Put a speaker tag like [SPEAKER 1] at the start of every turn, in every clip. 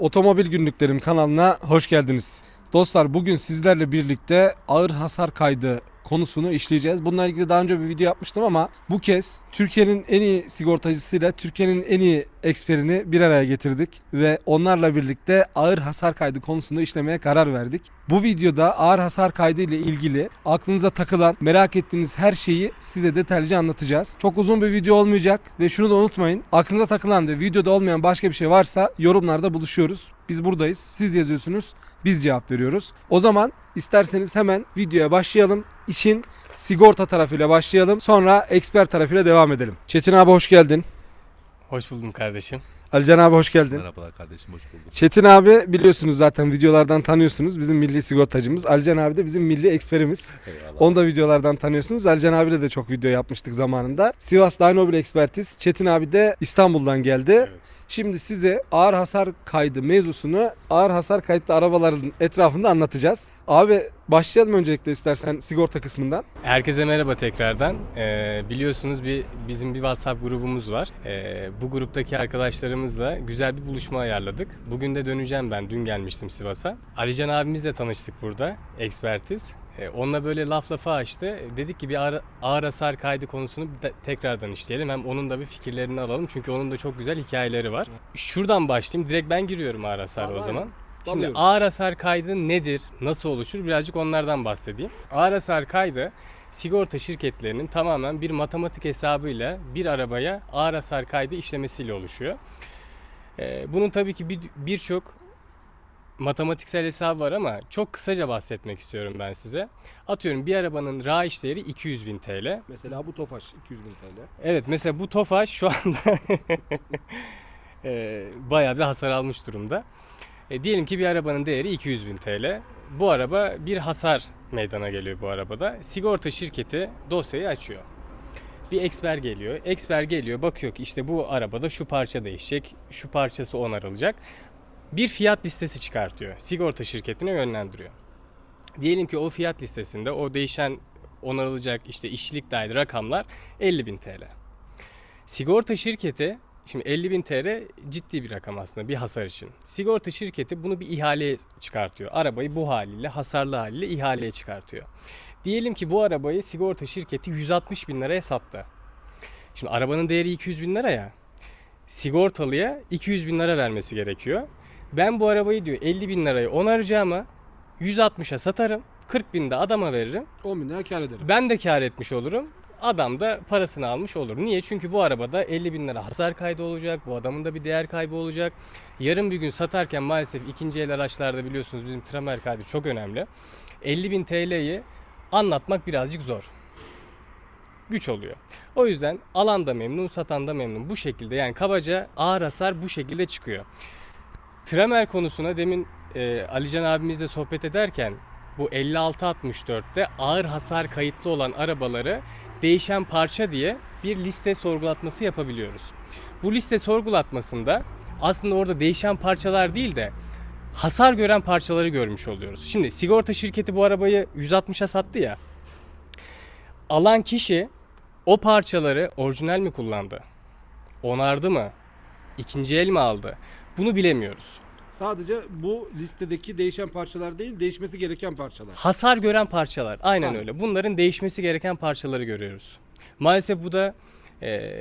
[SPEAKER 1] Otomobil Günlüklerim kanalına hoş geldiniz. Dostlar bugün sizlerle birlikte ağır hasar kaydı konusunu işleyeceğiz. Bununla ilgili daha önce bir video yapmıştım ama bu kez Türkiye'nin en iyi sigortacısıyla Türkiye'nin en iyi eksperini bir araya getirdik ve onlarla birlikte ağır hasar kaydı konusunu işlemeye karar verdik. Bu videoda ağır hasar kaydı ile ilgili aklınıza takılan, merak ettiğiniz her şeyi size detaylıca anlatacağız. Çok uzun bir video olmayacak ve şunu da unutmayın. Aklınıza takılan ve videoda olmayan başka bir şey varsa yorumlarda buluşuyoruz. Biz buradayız. Siz yazıyorsunuz. Biz cevap veriyoruz. O zaman isterseniz hemen videoya başlayalım. İşin sigorta tarafıyla başlayalım. Sonra eksper tarafıyla devam edelim. Çetin abi hoş geldin.
[SPEAKER 2] Hoş buldum kardeşim.
[SPEAKER 1] Alican abi hoş geldin.
[SPEAKER 3] Merhabalar kardeşim hoş bulduk.
[SPEAKER 1] Çetin abi biliyorsunuz zaten videolardan tanıyorsunuz. Bizim milli sigortacımız. Alican abi de bizim milli eksperimiz.
[SPEAKER 3] Eyvallah.
[SPEAKER 1] Onu da videolardan tanıyorsunuz. Alican abiyle de çok video yapmıştık zamanında. Sivas Dynobil Ekspertiz. Çetin abi de İstanbul'dan geldi. Şimdi size ağır hasar kaydı mevzusunu ağır hasar kayıtlı arabaların etrafında anlatacağız. Abi başlayalım öncelikle istersen sigorta kısmından.
[SPEAKER 2] Herkese merhaba tekrardan. Ee, biliyorsunuz bir bizim bir WhatsApp grubumuz var. Ee, bu gruptaki arkadaşlarımızla güzel bir buluşma ayarladık. Bugün de döneceğim ben. Dün gelmiştim Sivas'a. Alican abimizle tanıştık burada. Ekspertiz. Ee, onunla böyle laf lafa açtı. Dedik ki bir ağır, ağır hasar kaydı konusunu de- tekrardan işleyelim. Hem onun da bir fikirlerini alalım. Çünkü onun da çok güzel hikayeleri var. Şuradan başlayayım. Direkt ben giriyorum ağır hasar o zaman. Şimdi
[SPEAKER 1] Dalıyoruz.
[SPEAKER 2] ağır hasar kaydı nedir? Nasıl oluşur? Birazcık onlardan bahsedeyim. Ağır hasar kaydı sigorta şirketlerinin tamamen bir matematik hesabıyla bir arabaya ağır hasar kaydı işlemesiyle oluşuyor. Ee, bunun tabii ki bir- birçok matematiksel hesabı var ama çok kısaca bahsetmek istiyorum ben size. Atıyorum bir arabanın raiş değeri 200 bin TL.
[SPEAKER 1] Mesela bu Tofaş 200 bin TL.
[SPEAKER 2] Evet mesela bu Tofaş şu anda e, bayağı bir hasar almış durumda. E, diyelim ki bir arabanın değeri 200 bin TL. Bu araba bir hasar meydana geliyor bu arabada. Sigorta şirketi dosyayı açıyor. Bir eksper geliyor. Eksper geliyor bakıyor ki işte bu arabada şu parça değişecek, şu parçası onarılacak. Bir fiyat listesi çıkartıyor. Sigorta şirketine yönlendiriyor. Diyelim ki o fiyat listesinde o değişen onarılacak işte işçilik dahil rakamlar 50 bin TL. Sigorta şirketi Şimdi 50 bin TL ciddi bir rakam aslında bir hasar için. Sigorta şirketi bunu bir ihaleye çıkartıyor. Arabayı bu haliyle hasarlı haliyle ihaleye çıkartıyor. Diyelim ki bu arabayı sigorta şirketi 160 bin liraya sattı. Şimdi arabanın değeri 200 bin lira ya. Sigortalıya 200 bin lira vermesi gerekiyor. Ben bu arabayı diyor 50 bin liraya onaracağıma 160'a satarım. 40 bin de adama veririm.
[SPEAKER 1] 10 bin lira kar ederim.
[SPEAKER 2] Ben de kar etmiş olurum. Adam da parasını almış olur. Niye? Çünkü bu arabada 50 bin lira hasar kaydı olacak. Bu adamın da bir değer kaybı olacak. Yarın bir gün satarken maalesef ikinci el araçlarda biliyorsunuz bizim tramer kaydı çok önemli. 50 bin TL'yi anlatmak birazcık zor. Güç oluyor. O yüzden alan da memnun, satan da memnun. Bu şekilde yani kabaca ağır hasar bu şekilde çıkıyor. Tramer konusuna demin e, Alican abimizle sohbet ederken bu 5664'te ağır hasar kayıtlı olan arabaları değişen parça diye bir liste sorgulatması yapabiliyoruz. Bu liste sorgulatmasında aslında orada değişen parçalar değil de hasar gören parçaları görmüş oluyoruz. Şimdi sigorta şirketi bu arabayı 160'a sattı ya. Alan kişi o parçaları orijinal mi kullandı? Onardı mı? İkinci el mi aldı? Bunu bilemiyoruz.
[SPEAKER 1] Sadece bu listedeki değişen parçalar değil, değişmesi gereken parçalar.
[SPEAKER 2] Hasar gören parçalar. Aynen
[SPEAKER 1] Aynen.
[SPEAKER 2] öyle. Bunların değişmesi gereken parçaları görüyoruz. Maalesef bu da e,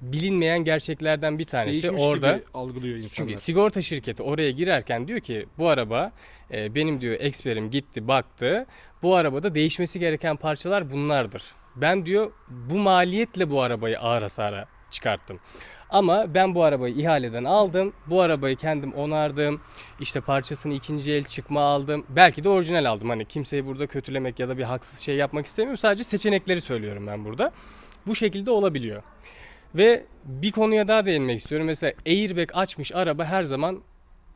[SPEAKER 2] bilinmeyen gerçeklerden bir tanesi.
[SPEAKER 1] Değişmiş
[SPEAKER 2] Orada
[SPEAKER 1] gibi algılıyor insanlar.
[SPEAKER 2] çünkü sigorta şirketi oraya girerken diyor ki bu araba e, benim diyor eksperim gitti baktı. Bu arabada değişmesi gereken parçalar bunlardır. Ben diyor bu maliyetle bu arabayı ağır hasara çıkarttım. Ama ben bu arabayı ihaleden aldım. Bu arabayı kendim onardım. İşte parçasını ikinci el çıkma aldım. Belki de orijinal aldım. Hani kimseyi burada kötülemek ya da bir haksız şey yapmak istemiyorum. Sadece seçenekleri söylüyorum ben burada. Bu şekilde olabiliyor. Ve bir konuya daha değinmek istiyorum. Mesela airbag açmış araba her zaman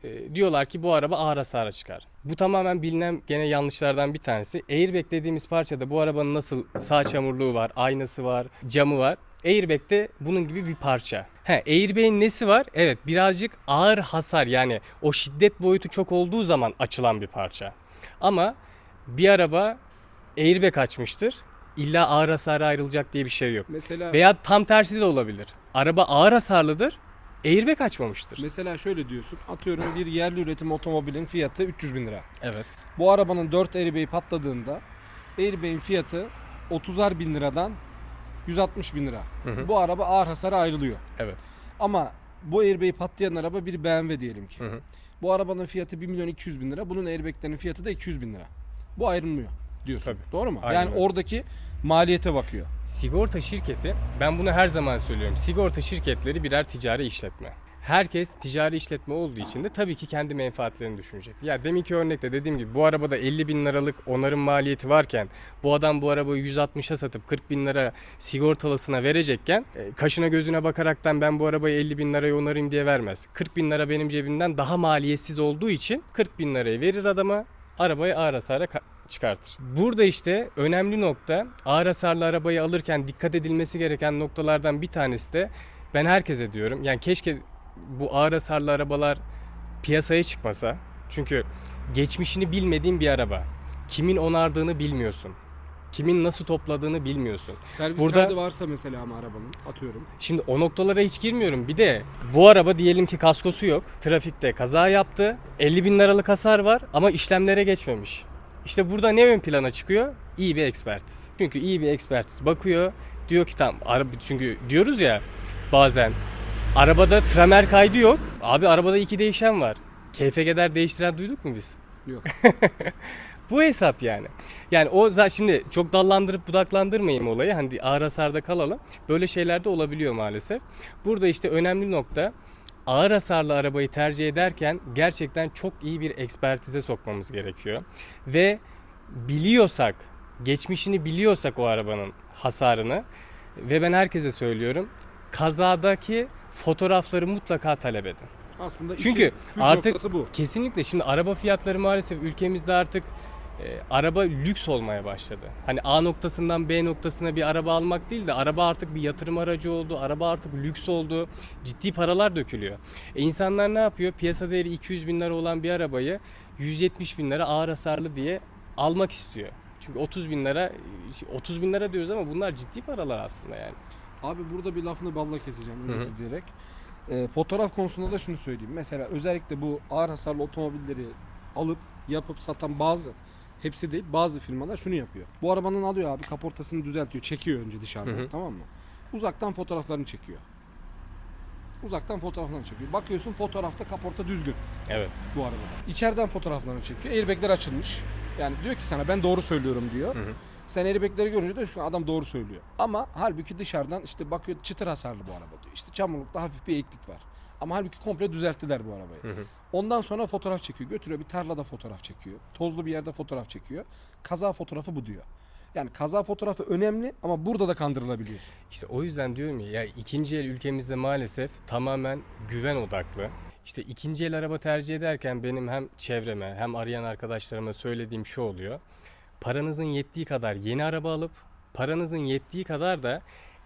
[SPEAKER 2] e, diyorlar ki bu araba ağır hasara çıkar. Bu tamamen bilinen gene yanlışlardan bir tanesi. Airbag dediğimiz parçada bu arabanın nasıl sağ çamurluğu var, aynası var, camı var. Airbag de bunun gibi bir parça. He, airbag'in nesi var? Evet birazcık ağır hasar yani o şiddet boyutu çok olduğu zaman açılan bir parça. Ama bir araba airbag açmıştır. İlla ağır hasara ayrılacak diye bir şey yok.
[SPEAKER 1] Mesela
[SPEAKER 2] Veya tam tersi de olabilir. Araba ağır hasarlıdır. airbag açmamıştır.
[SPEAKER 1] Mesela şöyle diyorsun. Atıyorum bir yerli üretim otomobilin fiyatı 300 bin lira.
[SPEAKER 2] Evet.
[SPEAKER 1] Bu arabanın 4 airbag'i patladığında airbag'in fiyatı 30'ar bin liradan 160 bin lira.
[SPEAKER 2] Hı hı.
[SPEAKER 1] Bu araba ağır hasara ayrılıyor.
[SPEAKER 2] Evet.
[SPEAKER 1] Ama bu airbag'i patlayan araba bir BMW diyelim ki.
[SPEAKER 2] Hı hı.
[SPEAKER 1] Bu arabanın fiyatı 1 milyon 200 bin lira. Bunun airbag'lerinin fiyatı da 200 bin lira. Bu ayrılmıyor diyorsun.
[SPEAKER 2] Tabii.
[SPEAKER 1] Doğru mu?
[SPEAKER 2] Aynen
[SPEAKER 1] yani
[SPEAKER 2] öyle.
[SPEAKER 1] oradaki maliyete bakıyor.
[SPEAKER 2] Sigorta şirketi, ben bunu her zaman söylüyorum. Sigorta şirketleri birer ticari işletme. Herkes ticari işletme olduğu için de tabii ki kendi menfaatlerini düşünecek. Ya deminki örnekte dediğim gibi bu arabada 50 bin liralık onarım maliyeti varken bu adam bu arabayı 160'a satıp 40 bin lira sigortalısına verecekken e, kaşına gözüne bakaraktan ben bu arabayı 50 bin liraya onarayım diye vermez. 40 bin lira benim cebimden daha maliyetsiz olduğu için 40 bin lirayı verir adama arabayı ağır hasara ka- çıkartır. Burada işte önemli nokta ağır hasarlı arabayı alırken dikkat edilmesi gereken noktalardan bir tanesi de ben herkese diyorum yani keşke bu ağır hasarlı arabalar piyasaya çıkmasa. Çünkü geçmişini bilmediğin bir araba. Kimin onardığını bilmiyorsun. Kimin nasıl topladığını bilmiyorsun.
[SPEAKER 1] Servis
[SPEAKER 2] Burada-
[SPEAKER 1] kaydı varsa mesela ama arabanın atıyorum.
[SPEAKER 2] Şimdi o noktalara hiç girmiyorum. Bir de bu araba diyelim ki kaskosu yok. Trafikte kaza yaptı. 50 bin liralık hasar var ama işlemlere geçmemiş. İşte burada ne ön plana çıkıyor? İyi bir ekspertiz. Çünkü iyi bir ekspertiz bakıyor. Diyor ki tamam araba çünkü diyoruz ya bazen arabada tramer kaydı yok. Abi arabada iki değişen var. KFG'ler değiştiren duyduk mu biz?
[SPEAKER 1] Yok.
[SPEAKER 2] Bu hesap yani. Yani o za- şimdi çok dallandırıp budaklandırmayayım olayı. Hani ağır hasarda kalalım. Böyle şeyler de olabiliyor maalesef. Burada işte önemli nokta ağır hasarlı arabayı tercih ederken gerçekten çok iyi bir ekspertize sokmamız gerekiyor. Ve biliyorsak, geçmişini biliyorsak o arabanın hasarını ve ben herkese söylüyorum kazadaki fotoğrafları mutlaka talep edin.
[SPEAKER 1] Aslında
[SPEAKER 2] Çünkü artık-
[SPEAKER 1] bu.
[SPEAKER 2] Kesinlikle şimdi araba fiyatları maalesef ülkemizde artık e, araba lüks olmaya başladı. Hani A noktasından B noktasına bir araba almak değil de araba artık bir yatırım aracı oldu. Araba artık lüks oldu. Ciddi paralar dökülüyor. E insanlar ne yapıyor? Piyasa değeri 200 bin lira olan bir arabayı 170 bin lira ağır hasarlı diye almak istiyor. Çünkü 30 bin lira 30 bin lira diyoruz ama bunlar ciddi paralar aslında yani.
[SPEAKER 1] Abi burada bir lafını balla keseceğim özür dileyerek. Ee, fotoğraf konusunda da şunu söyleyeyim. Mesela özellikle bu ağır hasarlı otomobilleri alıp yapıp satan bazı hepsi değil bazı firmalar şunu yapıyor. Bu arabanın alıyor abi kaportasını düzeltiyor. Çekiyor önce dışarıdan
[SPEAKER 2] Hı hı.
[SPEAKER 1] tamam mı? Uzaktan fotoğraflarını çekiyor. Uzaktan fotoğraflarını çekiyor. Bakıyorsun fotoğrafta kaporta düzgün
[SPEAKER 2] Evet.
[SPEAKER 1] bu arabada. İçeriden fotoğraflarını çekiyor. Airbag'ler açılmış. Yani diyor ki sana ben doğru söylüyorum diyor.
[SPEAKER 2] Hı hı.
[SPEAKER 1] Sen airbag'leri görünce şu adam doğru söylüyor. Ama halbuki dışarıdan işte bakıyor çıtır hasarlı bu araba diyor. İşte çamurlukta hafif bir eğiklik var. Ama halbuki komple düzelttiler bu arabayı.
[SPEAKER 2] Hı hı.
[SPEAKER 1] Ondan sonra fotoğraf çekiyor. Götürüyor bir tarlada fotoğraf çekiyor. Tozlu bir yerde fotoğraf çekiyor. Kaza fotoğrafı bu diyor. Yani kaza fotoğrafı önemli ama burada da kandırılabiliyorsun.
[SPEAKER 2] İşte o yüzden diyorum ya, ya ikinci el ülkemizde maalesef tamamen güven odaklı. İşte ikinci el araba tercih ederken benim hem çevreme hem arayan arkadaşlarıma söylediğim şu oluyor. Paranızın yettiği kadar yeni araba alıp paranızın yettiği kadar da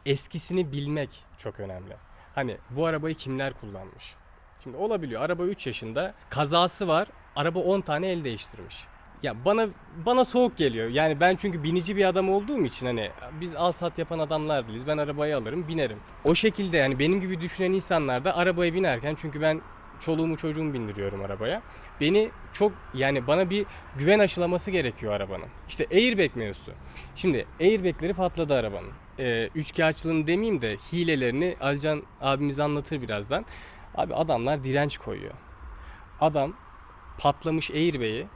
[SPEAKER 2] eskisini bilmek çok önemli. Hani bu arabayı kimler kullanmış? Şimdi olabiliyor. Araba 3 yaşında kazası var. Araba 10 tane el değiştirmiş. Ya bana bana soğuk geliyor. Yani ben çünkü binici bir adam olduğum için hani biz al sat yapan adamlar değiliz. Ben arabayı alırım, binerim. O şekilde yani benim gibi düşünen insanlar da arabaya binerken çünkü ben çoluğumu çocuğumu bindiriyorum arabaya. Beni çok yani bana bir güven aşılaması gerekiyor arabanın. İşte airbag mevzusu. Şimdi airbagleri patladı arabanın. Ee, üçkağıtçılığını demeyeyim de hilelerini Alcan abimiz anlatır birazdan. Abi adamlar direnç koyuyor. Adam patlamış airbag'i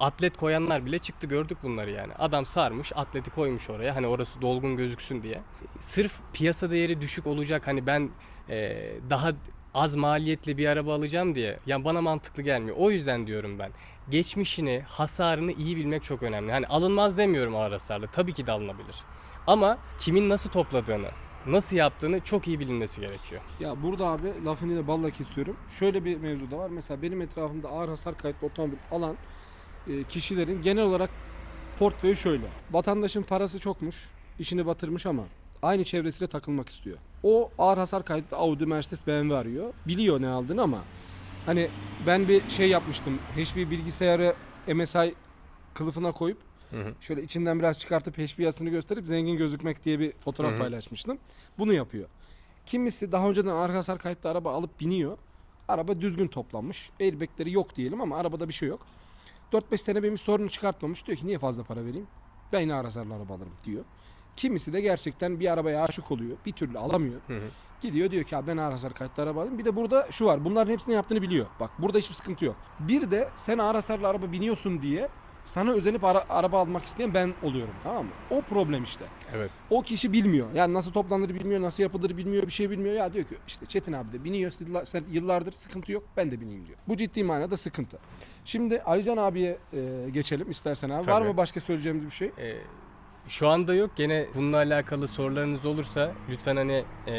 [SPEAKER 2] atlet koyanlar bile çıktı gördük bunları yani. Adam sarmış atleti koymuş oraya hani orası dolgun gözüksün diye. Sırf piyasa değeri düşük olacak hani ben e, daha az maliyetli bir araba alacağım diye yani bana mantıklı gelmiyor. O yüzden diyorum ben geçmişini, hasarını iyi bilmek çok önemli. Hani alınmaz demiyorum ağır hasarlı. Tabii ki de alınabilir. Ama kimin nasıl topladığını, nasıl yaptığını çok iyi bilinmesi gerekiyor.
[SPEAKER 1] Ya burada abi lafını da balla kesiyorum. Şöyle bir mevzu da var. Mesela benim etrafımda ağır hasar kayıtlı otomobil alan e, kişilerin genel olarak portföyü şöyle. Vatandaşın parası çokmuş, işini batırmış ama aynı çevresiyle takılmak istiyor. O ağır hasar kayıtlı Audi, Mercedes, BMW arıyor. Biliyor ne aldığını ama hani ben bir şey yapmıştım. HP bilgisayarı MSI kılıfına koyup
[SPEAKER 2] Hı hı.
[SPEAKER 1] şöyle içinden biraz çıkartıp HP yazısını gösterip zengin gözükmek diye bir fotoğraf
[SPEAKER 2] Hı hı.
[SPEAKER 1] paylaşmıştım. Bunu yapıyor. Kimisi daha önceden arka hasar kayıtlı araba alıp biniyor. Araba düzgün toplanmış. Airbag'leri yok diyelim ama arabada bir şey yok. 4-5 sene benim sorunu çıkartmamış. Diyor ki niye fazla para vereyim? Ben yine arka hasarlı araba alırım diyor. Kimisi de gerçekten bir arabaya aşık oluyor. Bir türlü alamıyor.
[SPEAKER 2] Hı hı.
[SPEAKER 1] Gidiyor diyor ki abi ben ağır hasar kayıtlı araba alayım. Bir de burada şu var. Bunların hepsini yaptığını biliyor. Bak burada hiçbir sıkıntı yok. Bir de sen ağır hasarlı araba biniyorsun diye sana özenip ara- araba almak isteyen ben oluyorum tamam mı? O problem işte.
[SPEAKER 2] Evet.
[SPEAKER 1] O kişi bilmiyor. Yani nasıl toplanır bilmiyor, nasıl yapılır bilmiyor, bir şey bilmiyor. Ya diyor ki işte Çetin abi de biniyor sen yıllardır sıkıntı yok ben de bineyim diyor. Bu ciddi manada sıkıntı. Şimdi Alican abiye e, geçelim istersen abi. Var
[SPEAKER 2] Tabii.
[SPEAKER 1] mı başka söyleyeceğimiz bir şey?
[SPEAKER 2] Ee, şu anda yok. Gene bununla alakalı sorularınız olursa lütfen hani e,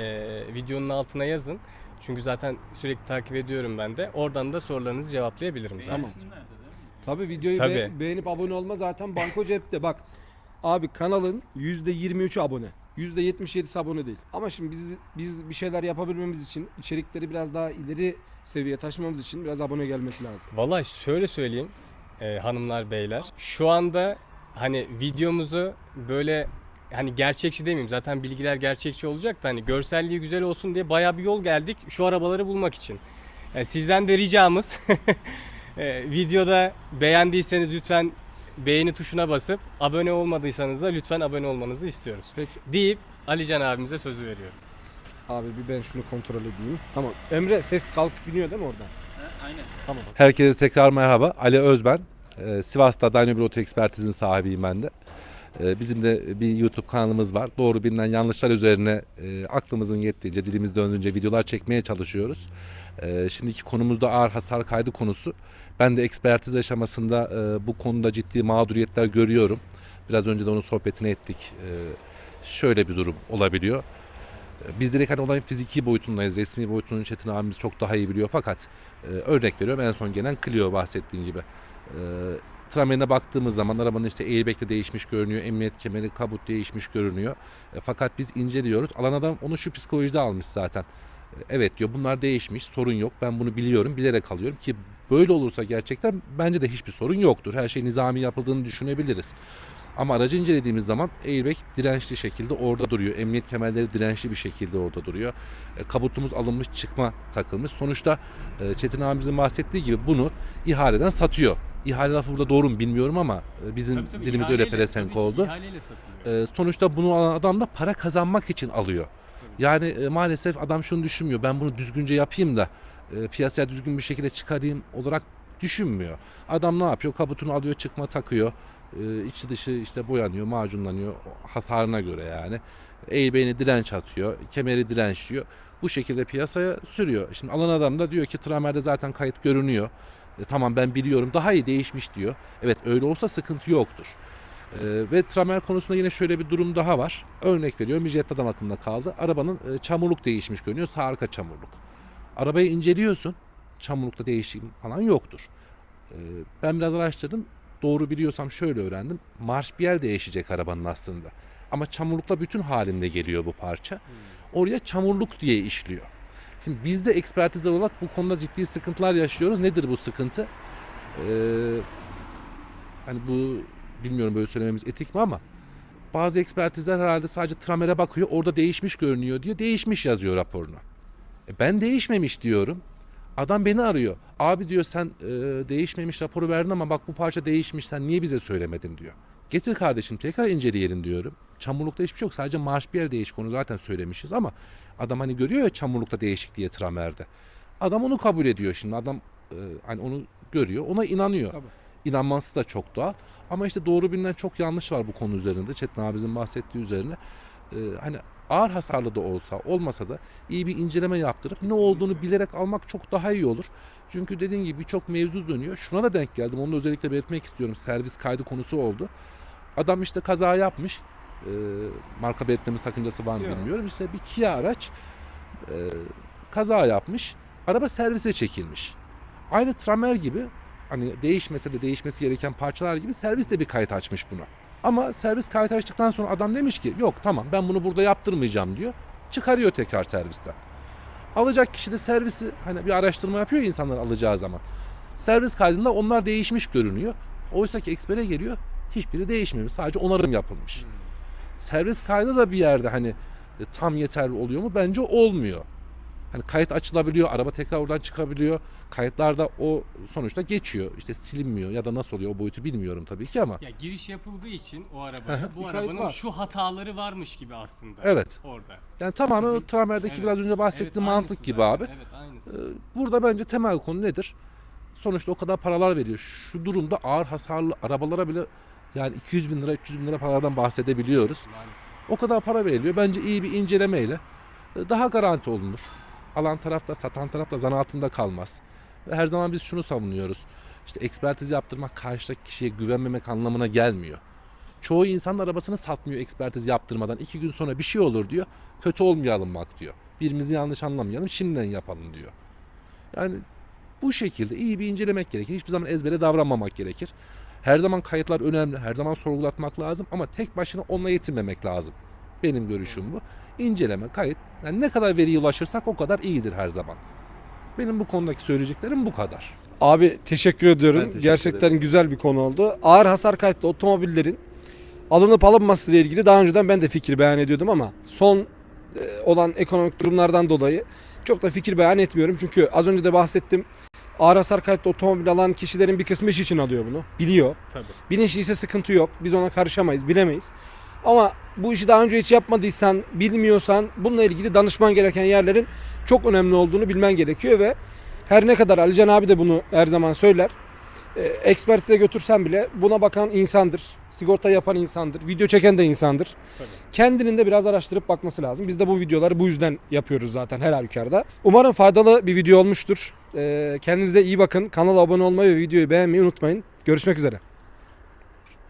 [SPEAKER 2] videonun altına yazın. Çünkü zaten sürekli takip ediyorum ben de. Oradan da sorularınızı cevaplayabilirim zaten.
[SPEAKER 1] Tamam. Tabii videoyu
[SPEAKER 2] Tabii.
[SPEAKER 1] be- beğenip abone olma zaten banko cepte. Bak abi kanalın %23'ü abone. %77'si abone değil. Ama şimdi biz biz bir şeyler yapabilmemiz için içerikleri biraz daha ileri seviye taşımamız için biraz abone gelmesi lazım.
[SPEAKER 2] Vallahi şöyle söyleyeyim e, hanımlar beyler. Şu anda hani videomuzu böyle hani gerçekçi demeyeyim zaten bilgiler gerçekçi olacak da hani görselliği güzel olsun diye bayağı bir yol geldik şu arabaları bulmak için. E, sizden de ricamız e, videoda beğendiyseniz lütfen beğeni tuşuna basıp abone olmadıysanız da lütfen abone olmanızı istiyoruz.
[SPEAKER 1] Peki
[SPEAKER 2] Deyip Alican abimize sözü veriyorum.
[SPEAKER 1] abi bir ben şunu kontrol edeyim. Tamam. Emre ses kalkıp biniyor değil mi oradan?
[SPEAKER 3] Aynen.
[SPEAKER 1] Tamam.
[SPEAKER 4] Herkese tekrar merhaba. Ali Özben. Ee, Sivas'ta Oto Ekspertiz'in sahibiyim ben de. Ee, Bizim de bir YouTube kanalımız var. Doğru bilinen yanlışlar üzerine e, aklımızın yettiğince, dilimiz döndüğünce videolar çekmeye çalışıyoruz. Ee, Şimdiki konumuz da ağır hasar kaydı konusu. Ben de ekspertiz aşamasında e, bu konuda ciddi mağduriyetler görüyorum. Biraz önce de onun sohbetini ettik. Şöyle bir durum olabiliyor. Biz direkt hani olayın fiziki boyutundayız. Resmi boyutunun Çetin abimiz çok daha iyi biliyor. Fakat e, örnek veriyorum en son gelen Clio bahsettiğim gibi. E, tramerine baktığımız zaman arabanın işte airbag de değişmiş görünüyor. Emniyet kemeri, kabut değişmiş görünüyor. E, fakat biz inceliyoruz. Alan adam onu şu psikolojide almış zaten. E, evet diyor bunlar değişmiş sorun yok. Ben bunu biliyorum bilerek alıyorum ki böyle olursa gerçekten bence de hiçbir sorun yoktur. Her şey nizami yapıldığını düşünebiliriz. Ama aracı incelediğimiz zaman airbag dirençli şekilde orada duruyor. Emniyet kemerleri dirençli bir şekilde orada duruyor. E, kabutumuz alınmış çıkma takılmış. Sonuçta e, Çetin abimizin bahsettiği gibi bunu ihaleden satıyor. İhale lafı burada doğru mu bilmiyorum ama e, bizim dilimiz öyle pelesenk oldu. E, sonuçta bunu alan adam da para kazanmak için alıyor. Yani e, maalesef adam şunu düşünmüyor. Ben bunu düzgünce yapayım da e, piyasaya düzgün bir şekilde çıkarayım olarak düşünmüyor. Adam ne yapıyor? Kabutunu alıyor, çıkma takıyor. E, içi dışı işte boyanıyor, macunlanıyor hasarına göre yani. Airbag'ine direnç atıyor, kemeri dirençliyor. Bu şekilde piyasaya sürüyor. Şimdi alan adam da diyor ki tramerde zaten kayıt görünüyor. E, tamam ben biliyorum daha iyi değişmiş diyor. Evet öyle olsa sıkıntı yoktur. E, ve tramer konusunda yine şöyle bir durum daha var. Örnek veriyorum bir jet adam aklımda kaldı. Arabanın e, çamurluk değişmiş görünüyor. Sağ arka çamurluk. Arabayı inceliyorsun. Çamurlukta değişim falan yoktur. E, ben biraz araştırdım. Doğru biliyorsam şöyle öğrendim. Marşbiyel değişecek arabanın aslında. Ama çamurlukla bütün halinde geliyor bu parça. Oraya çamurluk diye işliyor. Şimdi biz de ekspertiz olarak bu konuda ciddi sıkıntılar yaşıyoruz. Nedir bu sıkıntı? Ee, hani bu bilmiyorum böyle söylememiz etik mi ama bazı ekspertizler herhalde sadece tramere bakıyor orada değişmiş görünüyor diyor. Değişmiş yazıyor raporunu. E ben değişmemiş diyorum. Adam beni arıyor. Abi diyor sen e, değişmemiş raporu verdin ama bak bu parça değişmiş sen niye bize söylemedin diyor. Getir kardeşim tekrar inceleyelim diyorum. Çamurlukta hiçbir şey yok. Sadece marş bir değişik onu zaten söylemişiz ama adam hani görüyor ya çamurlukta değişik diye tramerde. Adam onu kabul ediyor şimdi. Adam e, hani onu görüyor. Ona inanıyor.
[SPEAKER 1] Tabii.
[SPEAKER 4] İnanması da çok doğal. Ama işte doğru bilinen çok yanlış var bu konu üzerinde. Çetin abimizin bahsettiği üzerine. E, hani ağır hasarlı da olsa olmasa da iyi bir inceleme yaptırıp ne olduğunu bilerek almak çok daha iyi olur. Çünkü dediğim gibi birçok mevzu dönüyor. Şuna da denk geldim. Onu da özellikle belirtmek istiyorum. Servis kaydı konusu oldu. Adam işte kaza yapmış. E, marka belirtmeme sakıncası var mı
[SPEAKER 1] Yok.
[SPEAKER 4] bilmiyorum. İşte bir Kia araç e, kaza yapmış. Araba servise çekilmiş. Aynı tramer gibi hani değişmese de değişmesi gereken parçalar gibi servis de bir kayıt açmış buna. Ama servis kayıt açtıktan sonra adam demiş ki yok tamam ben bunu burada yaptırmayacağım diyor. Çıkarıyor tekrar servisten. Alacak kişi de servisi hani bir araştırma yapıyor ya insanlar alacağı zaman. Servis kaydında onlar değişmiş görünüyor. Oysa ki ekspere geliyor hiçbiri değişmemiş. Sadece onarım yapılmış. Servis kaydı da bir yerde hani e, tam yeterli oluyor mu? Bence olmuyor. Hani kayıt açılabiliyor, araba tekrar oradan çıkabiliyor. Kayıtlarda o sonuçta geçiyor. İşte silinmiyor ya da nasıl oluyor o boyutu bilmiyorum tabii ki ama.
[SPEAKER 2] Ya giriş yapıldığı için o arabaya bu
[SPEAKER 1] Bir kayıt
[SPEAKER 2] arabanın
[SPEAKER 1] var.
[SPEAKER 2] şu hataları varmış gibi aslında.
[SPEAKER 4] Evet.
[SPEAKER 2] Orada.
[SPEAKER 4] Yani tamamen o tramerdeki
[SPEAKER 2] Evet.
[SPEAKER 4] biraz önce bahsettiğim
[SPEAKER 2] Evet,
[SPEAKER 4] mantık
[SPEAKER 2] aynısı
[SPEAKER 4] gibi
[SPEAKER 2] zaten.
[SPEAKER 4] abi.
[SPEAKER 2] Evet aynısı.
[SPEAKER 4] Ee, Burada bence temel konu nedir? Sonuçta o kadar paralar veriyor. Şu durumda ağır hasarlı arabalara bile yani 200 bin lira 300 bin lira paralardan bahsedebiliyoruz.
[SPEAKER 2] Maalesef.
[SPEAKER 4] O kadar para veriliyor. Bence iyi bir incelemeyle e, daha garanti olunur. Alan tarafta, satan tarafta zan altında kalmaz. Ve her zaman biz şunu savunuyoruz. İşte ekspertiz yaptırmak karşıdaki kişiye güvenmemek anlamına gelmiyor. Çoğu insan arabasını satmıyor ekspertiz yaptırmadan. iki gün sonra bir şey olur diyor. Kötü olmayalım bak diyor. Birimizi yanlış anlamayalım şimdiden yapalım diyor. Yani bu şekilde iyi bir incelemek gerekir. Hiçbir zaman ezbere davranmamak gerekir. Her zaman kayıtlar önemli. Her zaman sorgulatmak lazım. Ama tek başına onunla yetinmemek lazım. Benim görüşüm bu. İnceleme, kayıt. Yani ne kadar veriye ulaşırsak o kadar iyidir her zaman. Benim bu konudaki söyleyeceklerim bu kadar.
[SPEAKER 1] Abi teşekkür ediyorum.
[SPEAKER 4] Ben teşekkür
[SPEAKER 1] Gerçekten
[SPEAKER 4] ederim.
[SPEAKER 1] güzel bir konu oldu. Ağır hasar kayıtlı otomobillerin alınıp alınması ile ilgili daha önceden ben de fikir beyan ediyordum ama son e, olan ekonomik durumlardan dolayı çok da fikir beyan etmiyorum. Çünkü az önce de bahsettim. Ağır hasar kayıtlı otomobil alan kişilerin bir kısmı iş için alıyor bunu. Biliyor.
[SPEAKER 2] Tabii.
[SPEAKER 1] Bilinçliyse sıkıntı yok. Biz ona karışamayız, bilemeyiz. Ama bu işi daha önce hiç yapmadıysan, bilmiyorsan bununla ilgili danışman gereken yerlerin çok önemli olduğunu bilmen gerekiyor ve her ne kadar Alican abi de bunu her zaman söyler. E, ekspertize götürsen bile buna bakan insandır. Sigorta yapan insandır. Video çeken de insandır.
[SPEAKER 2] Tabii.
[SPEAKER 1] Kendinin de biraz araştırıp bakması lazım. Biz de bu videoları bu yüzden yapıyoruz zaten her halükarda. Umarım faydalı bir video olmuştur. E, kendinize iyi bakın. Kanala abone olmayı ve videoyu beğenmeyi unutmayın. Görüşmek üzere.